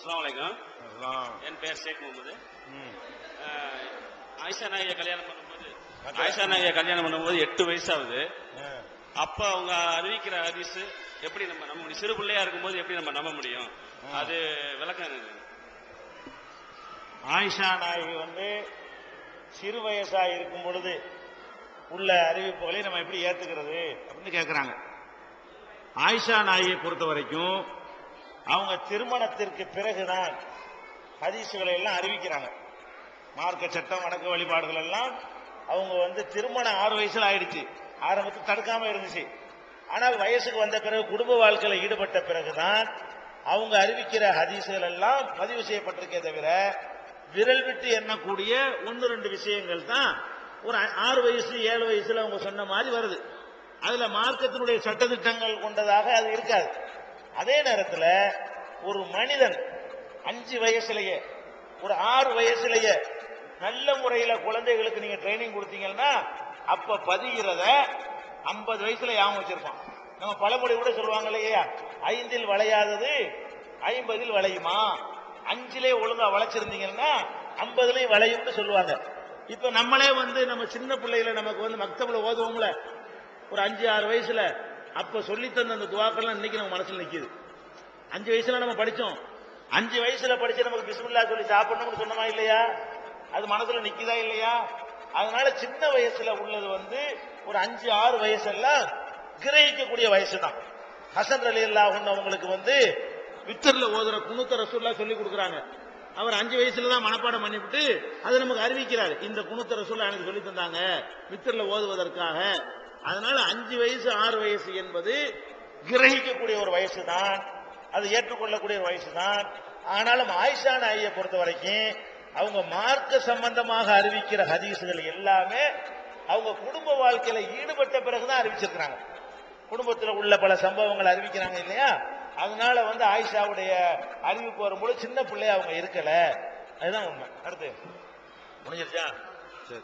அஸ்ஸலாமு அலைக்கும் அல்லாஹ். என் பேர் ஷேக் முகமது ஆயிஷா நாயை கல்யாணம் பண்ணும்போது. ஆயிஷா நாயை கல்யாணம் பண்ணும்போது எட்டு வயசாகுது. அப்ப அவங்க அறிவிக்கிற ஹதீஸ் எப்படி நம்ம நம்ப முடியும் சிறு பிள்ளையா இருக்கும்போது எப்படி நம்ம நம்ப முடியும் அது விளக்கம். ஆயிஷா நாயகி வந்து சிறு வயசா இருக்கும் பொழுது உள்ள அறிவிப்புகளை நம்ம எப்படி ஏத்துக்கிறது அப்படின்னு கேட்கிறாங்க ஆயிஷா நாயை பொறுத்த வரைக்கும் அவங்க திருமணத்திற்கு பிறகுதான் ஹதீசுகளை எல்லாம் அறிவிக்கிறாங்க. மார்க்க சட்டம் வணக்க வழிபாடுகள் எல்லாம் அவங்க வந்து திருமணம் ஆறு வயசுல ஆயிடுச்சு. ஆரம்பத்தில் தடுக்காம இருந்துச்சு. ஆனால் வயசுக்கு வந்த பிறகு குடும்ப வாழ்க்கையில ஈடுபட்ட பிறகுதான் அவங்க அறிவிக்கிற ஹதீசுகள் எல்லாம் பதிவு செய்யப்பட்டிருக்கே தவிர விரல் விட்டு எண்ணக்கூடிய ஒன்று ரெண்டு விஷயங்கள் தான் ஒரு ஆறு வயசு ஏழு வயசுல அவங்க சொன்ன மாதிரி வருது. அதுல மார்க்கத்தினுடைய சட்டத்திட்டங்கள் கொண்டதாக அது இருக்காது. அதே நேரத்தில் ஒரு மனிதன் அஞ்சு வயசுலயே ஒரு ஆறு வயசுலயே நல்ல முறையில குழந்தைகளுக்கு நீங்க ட்ரைனிங் கொடுத்தீங்கன்னா அப்ப பதிகிறத ஐம்பது வயசுல ஞாபகம் வச்சிருப்பான். நம்ம பழமொழி கூட சொல்லுவாங்க இல்லையா ஐந்தில் வளையாதது ஐம்பதில் வளையுமா? அஞ்சிலே ஒழுங்கா வளைச்சிருந்தீங்கன்னா ஐம்பதுலயும் வளையும்னு சொல்லுவாங்க. இப்ப நம்மளே வந்து நம்ம சின்ன பிள்ளைகளை நமக்கு வந்து மக்தபுல ஓதுவோம்ல ஒரு அஞ்சு ஆறு வயசுல அப்ப சொல்லி தந்த அந்த துவாக்கள்லாம் இன்னைக்கு நம்ம மனசுல நிக்குது. அஞ்சு வயசுல நம்ம படிச்சோம். அஞ்சு வயசுல படிச்சு நமக்கு பிஸ்மில்லா சொல்லி சாப்பிடணும்னு சொன்னமா இல்லையா? அது மனசுல நிக்குதா இல்லையா? அதனால சின்ன வயசுல உள்ளது வந்து ஒரு அஞ்சு ஆறு வயசெல்லாம் கிரகிக்கக்கூடிய வயசு தான் ஹசன் அலி அல்லாஹ் அவங்களுக்கு வந்து வித்தர்ல ஓதுற குணுத்த ரசூல்லா சொல்லி கொடுக்குறாங்க. அவர் அஞ்சு வயசுல தான் மனப்பாடம் பண்ணிவிட்டு அதை நமக்கு அறிவிக்கிறார். இந்த குணுத்த ரசூல்லா எனக்கு சொல்லி தந்தாங்க. வித்தர்ல ஓதுவதற்காக அதனால அஞ்சு வயசு ஆறு வயசு என்பது கிரகிக்கக்கூடிய ஒரு வயசு தான் அது ஏற்றுக்கொள்ளக்கூடிய ஒரு வயசு தான் ஆனாலும் ஆயிஷா நாயை பொறுத்த வரைக்கும் அவங்க மார்க்க சம்பந்தமாக அறிவிக்கிற ஹதீசுகள் எல்லாமே அவங்க குடும்ப வாழ்க்கையில ஈடுபட்ட பிறகுதான் அறிவிச்சிருக்கிறாங்க. குடும்பத்தில் உள்ள பல சம்பவங்கள் அறிவிக்கிறாங்க இல்லையா? அதனால வந்து ஆயிஷாவுடைய அறிவிப்பு வரும்போது சின்ன பிள்ளைய அவங்க இருக்கல. அதுதான் உண்மை. அடுத்து. முடிஞ்சிருச்சா? சரி.